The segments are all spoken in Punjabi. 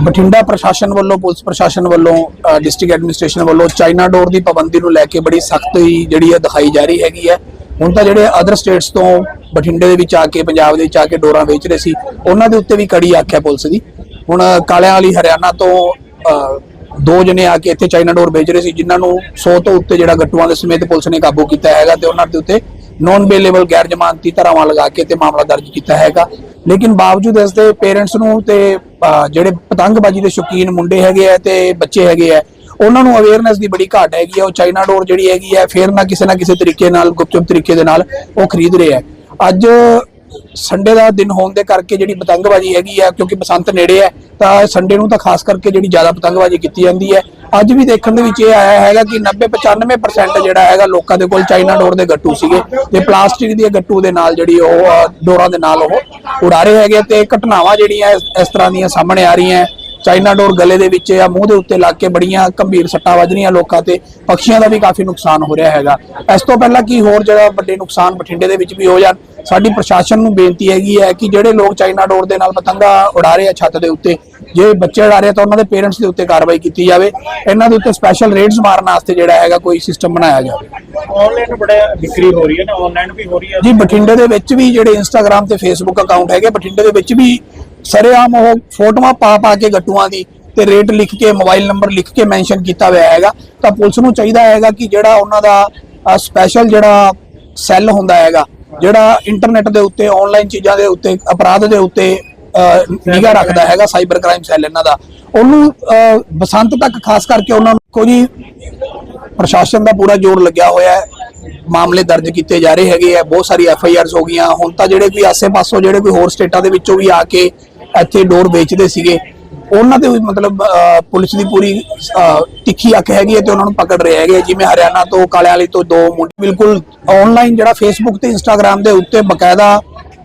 ਬਠਿੰਡਾ ਪ੍ਰਸ਼ਾਸਨ ਵੱਲੋਂ, ਪੁਲਿਸ ਪ੍ਰਸ਼ਾਸਨ ਵੱਲੋਂ ਡਿਸਟ੍ਰਿਕਟ ਐਡਮਿਨਿਸਟ੍ਰੇਸ਼ਨ ਵੱਲੋਂ ਚਾਈਨਾ ਡੋਰ ਦੀ ਪਾਬੰਦੀ ਨੂੰ ਲੈ ਕੇ ਬੜੀ ਸਖਤੀ ਜਿਹੜੀ ਹੈ ਦਿਖਾਈ ਜਾ ਰਹੀ ਹੈਗੀ ਹੈ। ਹੁਣ ਤਾਂ ਜਿਹੜੇ ਅਦਰ ਸਟੇਟਸ ਤੋਂ ਬਠਿੰਡੇ ਦੇ ਵਿੱਚ ਆ ਕੇ, ਪੰਜਾਬ ਦੇ ਵਿੱਚ ਆ ਕੇ ਡੋਰਾਂ ਵੇਚ ਰਹੇ ਸੀ, ਉਹਨਾਂ ਦੇ ਉੱਤੇ ਵੀ ਕੜੀ ਆਖਿਆ ਪੁਲਿਸ ਦੀ। ਹੁਣ ਕਾਲਿਆਂ ਵਾਲੀ ਹਰਿਆਣਾ ਤੋਂ ਦੋ ਜਣੇ ਆ ਕੇ ਇੱਥੇ ਚਾਈਨਾ ਡੋਰ ਵੇਚ ਰਹੇ ਸੀ, ਜਿਨ੍ਹਾਂ ਨੂੰ 100 ਤੋਂ ਉੱਤੇ ਜਿਹੜਾ ਗੱਟੂਆਂ ਦੇ ਸਮੇਤ ਪੁਲਿਸ ਨੇ ਕਾਬੂ ਕੀਤਾ ਹੈਗਾ ਤੇ ਉਹਨਾਂ ਦੇ ਉੱਤੇ ਨੌਨ ਬੇਲੇਬਲ ਗੈਰ ਜ਼ਮਾਨਤੀ ਧਾਰਾਵਾਂ ਲਗਾ ਕੇ ਤੇ ਮਾਮਲਾ ਦਰਜ ਕੀਤਾ ਹੈਗਾ। ਲੇਕਿਨ ਬਾਵਜੂਦ ਇਸ ਦੇ ਪੇਰੈਂਟਸ ਨੂੰ ਤੇ ਜਿਹੜੇ ਪਤੰਗਬਾਜ਼ੀ ਦੇ ਸ਼ੌਕੀਨ ਮੁੰਡੇ ਹੈਗੇ ਆ ਤੇ ਬੱਚੇ ਹੈਗੇ ਆ, ਉਹਨਾਂ ਨੂੰ ਅਵੇਅਰਨੈਸ ਦੀ ਬੜੀ ਘਾਟ ਹੈਗੀ ਆ। ਉਹ ਚਾਈਨਾ ਡੋਰ ਜਿਹੜੀ ਹੈਗੀ ਹੈ ਫੇਰ ਨਾ ਕਿਸੇ ਨਾ ਕਿਸੇ ਤਰੀਕੇ ਨਾਲ, ਗੁਪਚੁਪ ਤਰੀਕੇ ਦੇ ਨਾਲ ਉਹ ਖਰੀਦ ਰਹੇ ਆ। ਅੱਜ ਸੰਡੇ ਦਾ ਦਿਨ ਹੋਣ ਦੇ ਕਰਕੇ ਜਿਹੜੀ ਪਤੰਗਬਾਜ਼ੀ ਹੈਗੀ ਆ, ਕਿਉਂਕਿ ਬਸੰਤ ਨੇੜੇ ਹੈ ਤਾਂ ਸੰਡੇ ਨੂੰ ਤਾਂ ਖਾਸ ਕਰਕੇ ਜਿਹੜੀ ਜ਼ਿਆਦਾ ਪਤੰਗਬਾਜ਼ੀ ਕੀਤੀ ਜਾਂਦੀ ਹੈ ਅੱਜ ਵੀ ਦੇਖਣ ਦੇ ਵਿੱਚ ਇਹ ਆਇਆ ਹੈਗਾ ਕਿ 90 95% ਜਿਹੜਾ ਹੈਗਾ ਲੋਕਾਂ ਦੇ ਕੋਲ ਚਾਈਨਾ ਡੋਰ ਦੇ ਗੱਟੂ ਸੀਗੇ। ਤੇ ਪਲਾਸਟਿਕ ਦੀ ਗੱਟੂ ਦੇ ਨਾਲ ਜਿਹੜੀ ਉਹ ਡੋਰਾਂ ਦੇ ਨਾਲ ਉਹ ਉਡਾ ਰਹੇ ਹੈਗੇ ਤੇ ਘਟਨਾਵਾਂ ਜਿਹੜੀਆਂ ਇਸ ਤਰ੍ਹਾਂ ਦੀਆਂ ਸਾਹਮਣੇ ਆ ਰਹੀਆਂ ਚਾਈਨਾ ਡੋਰ ਗਲੇ ਦੇ ਵਿੱਚ ਜਾਂ ਮੂੰਹ ਦੇ ਉੱਤੇ ਲੱਗ ਕੇ ਬੜੀਆਂ ਗੰਭੀਰ ਸੱਟਾਂ ਵੱਜ ਰਹੀਆਂ ਲੋਕਾਂ ਤੇ ਪੰਛੀਆਂ ਦਾ ਵੀ ਕਾਫੀ ਨੁਕਸਾਨ ਹੋ ਰਿਹਾ ਹੈਗਾ। ਇਸ ਤੋਂ ਪਹਿਲਾਂ ਕੀ ਹੋਰ ਜਿਹੜਾ ਵੱਡੇ ਨੁਕਸਾਨ ਬਠਿੰਡੇ ਦੇ ਵਿੱਚ ਵੀ ਹੋ ਜਾਣ ਸਾਡੀ ਪ੍ਰਸ਼ਾਸਨ ਨੂੰ ਬੇਨਤੀ ਹੈਗੀ ਹੈ ਕਿ ਜਿਹੜੇ ਲੋਕ ਚਾਈਨਾ ਡੋਰ ਦੇ ਨਾਲ ਪਤੰਗਾ ਉਡਾ ਰਹੇ ਆ ਛੱਤ ਦੇ ਉੱਤੇ ਜੇ ਬੱਚੇ ਉਡਾ ਰਹੇ ਆ ਤਾਂ ਉਹਨਾਂ ਦੇ ਪੇਰੈਂਟਸ ਦੇ ਉੱਤੇ ਕਾਰਵਾਈ ਕੀਤੀ ਜਾਵੇ। ਇਹਨਾਂ ਦੇ ਉੱਤੇ ਸਪੈਸ਼ਲ ਰੇਡਸ ਮਾਰਨ ਵਾਸਤੇ ਜਿਹੜਾ ਹੈਗਾ ਕੋਈ ਸਿਸਟਮ ਬਣਾਇਆ ਜਾਵੇ। ਆਨਲਾਈਨ ਬੜਾ ਵਿਕਰੀ ਹੋ ਰਹੀ ਹੈ ਨਾ ਆਨਲਾਈਨ ਵੀ ਹੋ ਰਹੀ ਹੈ। ਜੀ ਬਠਿੰਡੇ ਦੇ ਵਿੱਚ ਵੀ ਜਿਹੜੇ ਇੰਸਟਾਗ੍ਰam ਤੇ ਫੇਸਬੁੱਕ ਅਕਾਊਂਟ ਹੈਗੇ ਬਠਿੰਡੇ ਦੇ ਵਿੱਚ ਵੀ ਸਰੇਆਮ ਉਹ ਫੋਟੋਆਂ ਪਾ ਪਾ ਕੇ ਗੱਟੂਆਂ ਦੀ ਤੇ ਰੇਟ ਲਿਖ ਕੇ ਮੋਬਾਈਲ ਨੰਬਰ ਲਿਖ ਕੇ ਮੈਂਸ਼ਨ ਕੀਤਾ ਹੋਇਆ ਹੈਗਾ। ਤਾਂ ਪੁਲਿਸ ਨੂੰ ਚਾਹੀਦਾ ਹੈਗਾ ਕਿ ਜਿਹੜਾ ਉਹਨਾਂ ਦਾ ਸਪੈਸ਼ਲ ਜਿਹੜਾ ਸੈੱਲ ਹੁੰਦਾ ਹੈਗਾ ਜਿਹੜਾ ਇੰਟਰਨੈਟ ਦੇ ਉੱਤੇ ਆਨਲਾਈਨ ਚੀਜ਼ਾਂ ਦੇ ਉੱਤੇ ਅਪਰਾਧ ਦੇ ਉੱਤੇ ਨਿਗਾਹ ਰੱਖਦਾ ਹੈਗਾ ਸਾਈਬਰ ਕ੍ਰਾਈਮ ਸੈੱਲ ਇਹਨਾਂ ਦਾ। ਉਹਨੂੰ ਬਸੰਤ ਤੱਕ ਖਾਸ ਕਰਕੇ ਉਹਨਾਂ ਨੂੰ ਕੋਈ ਪ੍ਰਸ਼ਾਸਨ ਦਾ ਪੂਰਾ ਜ਼ੋਰ ਲੱਗਿਆ ਹੋਇਆ ਹੈ। ਮਾਮਲੇ ਦਰਜ ਕੀਤੇ ਜਾ ਰਹੇ ਹੈਗੇ ਆ ਬਹੁਤ ਸਾਰੀ ਐਫ ਆਈ ਆਰਸ ਹੋ ਗਈਆਂ। ਹੁਣ ਤਾਂ ਜਿਹੜੇ ਕੋਈ ਆਸੇ-ਪਾਸੋਂ ਜਿਹੜੇ ਕੋਈ ਹੋਰ ਸਟੇਟਾਂ ਦੇ ਵਿੱਚੋਂ ਵੀ ਆ ਕੇ ਇੱਥੇ ਡੋਰ ਵੇਚਦੇ ਸੀਗੇ ਉਹਨਾਂ ਤੇ ਵੀ ਮਤਲਬ ਅਹ, ਪੁਲਿਸ ਦੀ ਪੂਰੀ ਅਹ, ਤਿੱਖੀ ਅੱਖ ਹੈਗੀ ਹੈ ਤੇ ਉਹਨਾਂ ਨੂੰ ਪਕੜ ਰਹੇ ਹੈਗੇ ਆ। ਜਿਵੇਂ ਹਰਿਆਣਾ ਤੋਂ ਕਾਲਿਆਂ ਵਾਲੀ ਤੋਂ ਦੋ ਮੁੰਡੇ ਬਿਲਕੁਲ ਆਨਲਾਈਨ ਜਿਹੜਾ ਫੇਸਬੁੱਕ ਤੇ ਇੰਸਟਾਗ੍ਰam ਦੇ ਉੱਤੇ ਬਕਾਇਦਾ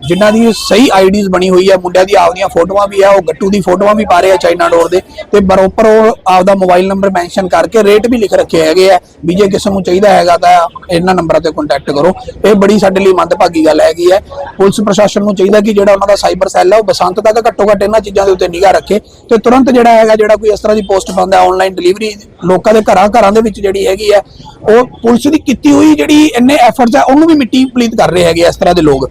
ਜਿਨ੍ਹਾਂ ਦੀ ਸਹੀ ਆਈਡੀਜ਼ ਬਣੀ ਹੋਈ ਹੈ ਮੁੰਡਿਆਂ ਦੀ ਆਪਦੀਆਂ ਫੋਟੋਆਂ ਵੀ ਆ, ਉਹ ਗੱਟੂ ਦੀ ਫੋਟੋਆਂ ਵੀ ਪਾ ਰਹੇ ਆ ਚਾਈਨਾ ਡੋਰ ਦੇ ਤੇ ਬਰੋਬਰ ਉਹ ਆਪਦਾ ਮੋਬਾਈਲ ਨੰਬਰ ਮੈਂਸ਼ਨ ਕਰਕੇ ਰੇਟ ਵੀ ਲਿਖ ਰੱਖੇ ਹੈਗੇ ਆ। ਵੀ ਜੇ ਕਿਸੇ ਨੂੰ ਚਾਹੀਦਾ ਹੈਗਾ ਤਾਂ ਇਹਨਾਂ ਨੰਬਰਾਂ ਤੇ ਕੰਟੈਕਟ ਕਰੋ। ਇਹ ਬੜੀ ਸਾਡੇ ਲਈ ਮੰਦਭਾਗੀ ਗੱਲ ਹੈਗੀ ਹੈ ਪੁਲਿਸ ਪ੍ਰਸ਼ਾਸਨ ਨੂੰ ਚਾਹੀਦਾ ਕਿ ਜਿਹੜਾ ਉਹਨਾਂ ਦਾ ਸਾਈਬਰ ਸੈੱਲ ਹੈ ਉਹ ਬਸੰਤ ਤੱਕ ਘੱਟੋ ਘੱਟ ਇਹਨਾਂ ਚੀਜ਼ਾਂ ਦੇ ਉੱਤੇ ਨਿਗਾਹ ਰੱਖੇ ਤੇ ਤੁਰੰਤ ਜਿਹੜਾ ਹੈਗਾ, ਜਿਹੜਾ ਕੋਈ ਇਸ ਤਰ੍ਹਾਂ ਦੀ ਪੋਸਟ ਪਾਉਂਦਾ ਆਨਲਾਈਨ ਡਿਲੀਵਰੀ ਲੋਕਾਂ ਦੇ ਘਰਾਂ ਘਰਾਂ ਦੇ ਵਿੱਚ ਜਿਹੜੀ ਹੈਗੀ ਹੈ ਉਹ ਪੁਲਿਸ ਦੀ ਕੀਤੀ ਹੋਈ ਜਿਹੜੀ ਇੰਨੇ ਐਫਰਟਸ ਆ, ਉਹਨੂੰ ਵੀ ਮਿੱਟੀ ਪਲੀਤ ਕਰ ਰਹੇ ਹੈਗੇ ਇਸ ਤਰ੍ਹਾਂ ਦੇ ਲੋਕ।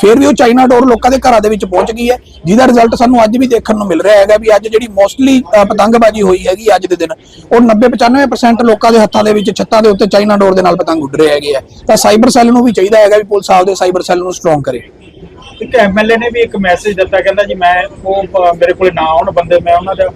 ਫਿਰ ਵੀ ਉਹ ਚਾਈਨਾ ਡੋਰ ਲੋਕਾਂ ਦੇ ਘਰਾਂ ਦੇ ਵਿੱਚ ਪਹੁੰਚ ਗਈ ਹੈ ਜਿਹਦਾ ਰਿਜ਼ਲਟ ਸਾਨੂੰ ਅੱਜ ਵੀ ਦੇਖਣ ਨੂੰ ਮਿਲ ਰਿਹਾ ਹੈਗਾ ਵੀ ਅੱਜ ਜਿਹੜੀ ਮੋਸਟਲੀ ਪਤੰਗਬਾਜ਼ੀ ਹੋਈ ਹੈਗੀ ਅੱਜ ਦੇ ਦਿਨ ਉਹ 90 95% ਲੋਕਾਂ ਦੇ ਹੱਥਾਂ ਦੇ ਵਿੱਚ ਛੱਤਾਂ ਦੇ ਉੱਤੇ ਚਾਈਨਾ ਡੋਰ ਦੇ ਨਾਲ ਪਤੰਗ ਉੱਡ ਰਹੇ ਹੈਗੇ ਆ। ਤਾਂ ਸਾਈਬਰ ਸੈੱਲ ਨੂੰ ਵੀ ਚਾਹੀਦਾ ਹੈਗਾ ਵੀ ਪੁਲਿਸ ਆਪਦੇ ਸਾਈਬਰ ਸੈੱਲ ਨੂੰ ਸਟਰੋਂਗ ਕਰੇ। ਇੱਕ ਐਮਐਲਏ ਨੇ ਵੀ ਇੱਕ ਮੈਸੇਜ ਦਿੱਤਾ ਕਹਿੰਦਾ ਜੀ ਮੈਂ ਉਹ ਮੇਰੇ ਕੋਲੇ ਨਾ ਆਉਣ ਬੰਦੇ ਮੈਂ ਉਹਨਾਂ ਦਾ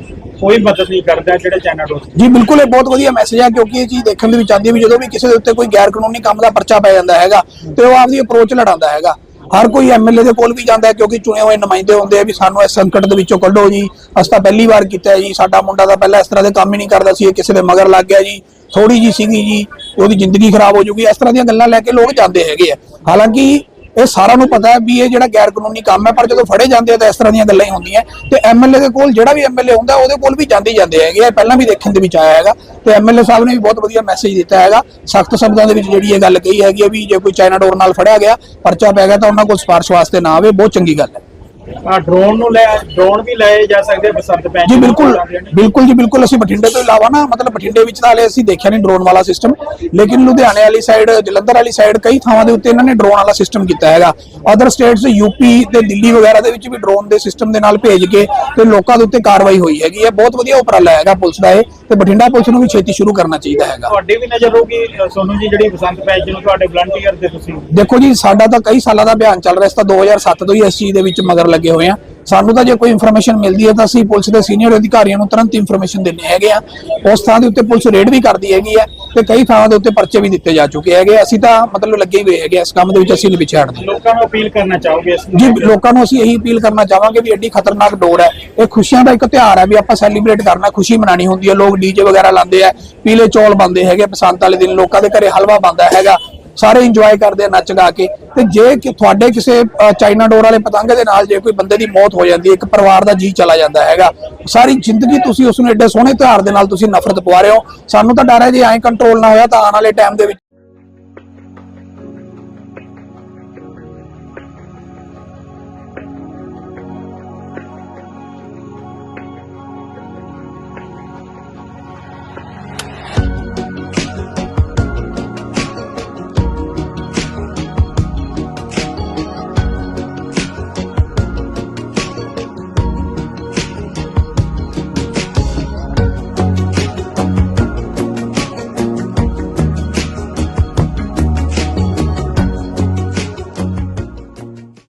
ਕੋਈ ਮਦਦ ਨਹੀਂ ਕਰਦਾ ਜਿਹੜੇ ਚਾਈਨਾ ਡੋਰ ਜੀ ਬਿਲਕੁਲ ਇਹ ਬਹੁਤ ਵਧੀਆ ਮੈਸੇਜ ਹੈ ਕਿਉਂਕਿ ਇਹ ਚੀਜ਼ ਦੇਖਣ ਦੇ ਵਿੱਚ ਆਉਂਦੀ ਹੈ ਵੀ ਜਦੋਂ ਵੀ ਕਿਸੇ ਦੇ ਉੱਤੇ ਕੋਈ ਗੈਰ ਕਾਨੂੰਨੀ ਕੰਮ ਦਾ ਪਰਚਾ ਪੈ ਜਾਂਦਾ ਹੈਗਾ ਤੇ ਉਹ ਆਪਦੀ ਅਪਰੋਚ ਲੜਾਉਂਦਾ ਹੈਗਾ। ਹਰ ਕੋਈ ਐਮਐਲਏ ਦੇ ਕੋਲ ਵੀ ਜਾਂਦਾ ਕਿਉਂਕਿ ਚੁਣੇ ਹੋਏ ਨੁਮਾਇੰਦੇ ਹੁੰਦੇ ਆ ਵੀ ਸਾਨੂੰ ਇਸ ਸੰਕਟ ਦੇ ਵਿੱਚੋਂ ਕੱਢੋ ਜੀ। ਅਸੀਂ ਤਾਂ ਪਹਿਲੀ ਵਾਰ ਕੀਤਾ ਹੈ ਜੀ। ਸਾਡਾ ਮੁੰਡਾ ਤਾਂ ਪਹਿਲਾਂ ਇਸ ਤਰ੍ਹਾਂ ਦੇ ਕੰਮ ਹੀ ਨਹੀਂ ਕਰਦਾ ਸੀ। ਇਹ ਕਿਸੇ ਦੇ ਮਗਰ ਲੱਗ ਗਿਆ ਜੀ। ਥੋੜੀ ਜੀ ਸੀਗੀ ਜੀ। ਉਹਦੀ ਜ਼ਿੰਦਗੀ ਖਰਾਬ ਹੋ ਜੂਗੀ। ਇਸ ਤਰ੍ਹਾਂ ਦੀਆਂ ਗੱਲਾਂ ਲੈ ਕੇ ਲੋਕ ਜਾਂਦੇ ਹੈਗੇ ਆ। ਹਾਲਾਂਕਿ ਇਹ ਸਾਰਿਆਂ ਨੂੰ ਪਤਾ ਹੈ ਵੀ ਇਹ ਜਿਹੜਾ ਗੈਰ ਕਾਨੂੰਨੀ ਕੰਮ ਹੈ, ਪਰ ਜਦੋਂ ਫੜੇ ਜਾਂਦੇ ਆ ਤਾਂ ਇਸ ਤਰ੍ਹਾਂ ਦੀਆਂ ਗੱਲਾਂ ਹੀ ਹੁੰਦੀਆਂ। ਤੇ ਐਮਐਲਏ ਦੇ ਕੋਲ ਜਿਹੜਾ ਵੀ ਐਮਐਲਏ ਹੁੰਦਾ, ਉਹਦੇ ਕੋਲ ਵੀ ਜਾਂਦੇ ਜਾਂਦੇ ਹੈਗੇ ਆ। ਪਹਿਲਾਂ ਵੀ ਦੇਖਣ ਦੇ ਵਿੱਚ ਆਇਆ ਹੈਗਾ। ਤੇ ਐਮਐਲਏ ਸਾਹਿਬ ਨੇ ਵੀ ਬਹੁਤ ਵਧੀਆ ਮੈਸੇਜ ਦਿੱਤਾ ਹੈਗਾ। ਸਖਤ ਸ਼ਬਦਾਂ ਦੇ ਵਿੱਚ ਜਿਹੜੀ ਇਹ ਗੱਲ ਕਹੀ ਹੈਗੀ ਹੈ ਵੀ ਜੇ ਕੋਈ ਚਾਈਨਾ ਡੋਰ ਨਾਲ ਫੜਿਆ ਗਿਆ, ਪਰਚਾ ਪੈ ਗਿਆ ਤਾਂ ਉਹਨਾਂ ਕੋਲ ਸਪਾਰਸ਼ ਵਾਸਤੇ ਨਾ ਆਵੇ। ਬਹੁਤ ਚੰਗੀ ਗੱਲ ਹੈ। ਆ ਡਰੋਨ ਨੂੰ ਲੈ ਡਰੋਨ ਵੀ ਲਏ ਜਾ ਸਕਦੇ ਬਸੰਤ ਪੈਂਚ ਜੀ ਬਿਲਕੁਲ। ਬਿਲਕੁਲ ਜੀ ਬਿਲਕੁਲ। ਅਸੀਂ ਬਠਿੰਡੇ ਤੋਂ ਇਲਾਵਾ ਨਾ ਮਤਲਬ ਬਠਿੰਡੇ ਵਿੱਚ ਤਾਂ ਹਲੇ ਅਸੀਂ ਦੇਖਿਆ ਨਹੀਂ ਡਰੋਨ ਵਾਲਾ ਸਿਸਟਮ ਲੇਕਿਨ ਲੁਧਿਆਣੇ ਵਾਲੀ ਸਾਈਡ ਜਲੰਧਰ ਵਾਲੀ ਸਾਈਡ ਕਈ ਥਾਵਾਂ ਦੇ ਉੱਤੇ ਇਹਨਾਂ ਨੇ ਡਰੋਨ ਵਾਲਾ ਸਿਸਟਮ ਕੀਤਾ ਹੈਗਾ। ਅਦਰ ਸਟੇਟਸ ਯੂਪੀ ਤੇ ਦਿੱਲੀ ਵਗੈਰਾ ਦੇ ਵਿੱਚ ਵੀ ਡਰੋਨ ਦੇ ਸਿਸਟਮ ਦੇ ਨਾਲ ਭੇਜ ਕੇ ਤੇ ਲੋਕਾਂ ਦੇ ਉੱਤੇ ਕਾਰਵਾਈ ਹੋਈ ਹੈਗੀ ਹੈ। ਬਹੁਤ ਵਧੀਆ ਉਪਰਾਲਾ ਹੈਗਾ ਪੁਲਿਸ ਦਾ ਇਹ। ਤੇ ਬਠਿੰਡਾ ਪੁਲਿਸ ਨੂੰ ਵੀ ਛੇਤੀ ਸ਼ੁਰੂ ਕਰਨਾ ਚਾਹੀਦਾ ਹੈਗਾ। ਤੁਹਾਡੀ ਵੀ ਨਜ਼ਰ ਹੋਊਗੀ ਸੋਨੂੰ ਜੀ ਜਿਹੜੀ ਬਸੰਤ ਪੈਂਚ ਨੂੰ ਤੁਹਾਡੇ ਵਲੰਟੀਅਰ ਦੇ ਤੁਸੀਂ। ਦੇਖੋ ਜੀ ਸਾਡਾ ਤਾਂ ਕਈ ਸਾਲਾਂ ਦਾ ਅਭਿਆਨ ਚੱਲ ਰਿਹਾ ਇਸ ਤਾਂ 2007 ਤੋਂ ਹੀ ਇਸ ਚੀਜ਼ ਦੇ ਵਿੱਚ ਮਗਰ ਲੱਗੇ ਹੋਏ ਆ। ਸਾਨੂੰ ਤਾਂ ਜੇ ਕੋਈ ਇਨਫੋਰਮੇਸ਼ਨ ਮਿਲਦੀ ਹੈ ਤਾਂ ਅਸੀਂ ਪੁਲਿਸ ਦੇ ਸੀਨੀਅਰ ਅਧਿਕਾਰੀਆਂ ਨੂੰ ਤੁਰੰਤ ਇਨਫੋਰਮੇਸ਼ਨ ਦਿੰਦੇ ਹੈਗੇ ਆ ਉਸ ਥਾਂ ਦੇ ਉੱਤੇ ਪੁਲਿਸ ਰੇਡ ਵੀ ਕਰਦੀ ਹੈਗੀ ਹੈ ਤੇ ਕਈ ਥਾਵਾਂ ਦੇ ਉੱਤੇ ਪਰਚੇ ਵੀ ਦਿੱਤੇ ਜਾ ਚੁੱਕੇ ਹੈਗੇ ਅਸੀਂ ਤਾਂ ਮਤਲਬ ਲੱਗੇ ਹੀ ਹੋਏ ਹੈਗੇ ਇਸ ਕੰਮ ਦੇ ਵਿੱਚ ਅਸੀਂ ਨਹੀਂ ਪਿੱਛੇ ਹਟਦੇ ਲੋਕਾਂ ਨੂੰ ਅਪੀਲ ਕਰਨਾ ਚਾਹੋਗੇ ਇਸ ਜੀ ਲੋਕਾਂ ਨੂੰ ਅਸੀਂ ਇਹੀ ਅਪੀਲ ਕਰਨਾ ਚਾਹਾਂਗੇ ਵੀ ਐਡੀ ਖਤਰਨਾਕ ਡੋਰ ਹੈ। ਇਹ ਖੁਸ਼ੀਆਂ ਦਾ ਇੱਕ ਤਿਉਹਾਰ ਹੈ ਵੀ ਆਪਾਂ ਸੈਲੀਬ੍ਰੇਟ ਕਰਨਾ ਖੁਸ਼ੀ ਮਨਾਣੀ ਹੁੰਦੀ ਹੈ। ਲੋਕ ਡੀਜੇ ਵਗੈਰਾ ਲਾਉਂਦੇ ਆ ਪੀਲੇ ਚੌਲ ਬੰਦੇ ਹੈਗੇ ਬਸੰਤ ਵਾਲੇ ਦਿਨ ਲੋਕਾਂ ਦੇ ਘਰੇ ਹਲਵਾ ਬੰਦਾ ਹੈਗਾ। ਸਾਰੇ ਇੰਜੋਏ ਕਰਦੇ ਆ ਨੱਚ ਗਾ ਕੇ। ਤੇ ਜੇ ਕਿ ਤੁਹਾਡੇ ਕਿਸੇ ਚਾਈਨਾ ਡੋਰ ਵਾਲੇ ਪਤੰਗ ਦੇ ਨਾਲ ਜੇ ਕੋਈ ਬੰਦੇ ਦੀ ਮੌਤ ਹੋ ਜਾਂਦੀ ਹੈ, ਇੱਕ ਪਰਿਵਾਰ ਦਾ ਜੀ ਚਲਾ ਜਾਂਦਾ ਹੈਗਾ। ਸਾਰੀ ਜ਼ਿੰਦਗੀ ਤੁਸੀਂ ਉਸ ਨੂੰ ਐਡੇ ਸੋਹਣੇ ਤਿਉਹਾਰ ਦੇ ਨਾਲ ਤੁਸੀਂ ਨਫ਼ਰਤ ਪਵਾ ਰਹੇ ਹੋ। ਸਾਨੂੰ ਤਾਂ ਡਰ ਹੈ ਜੇ ਐਂ ਕੰਟਰੋਲ ਨਾ ਹੋਇਆ ਤਾਂ ਆਉਣ ਵਾਲੇ ਟਾਈਮ ਦੇ ਵਿੱਚ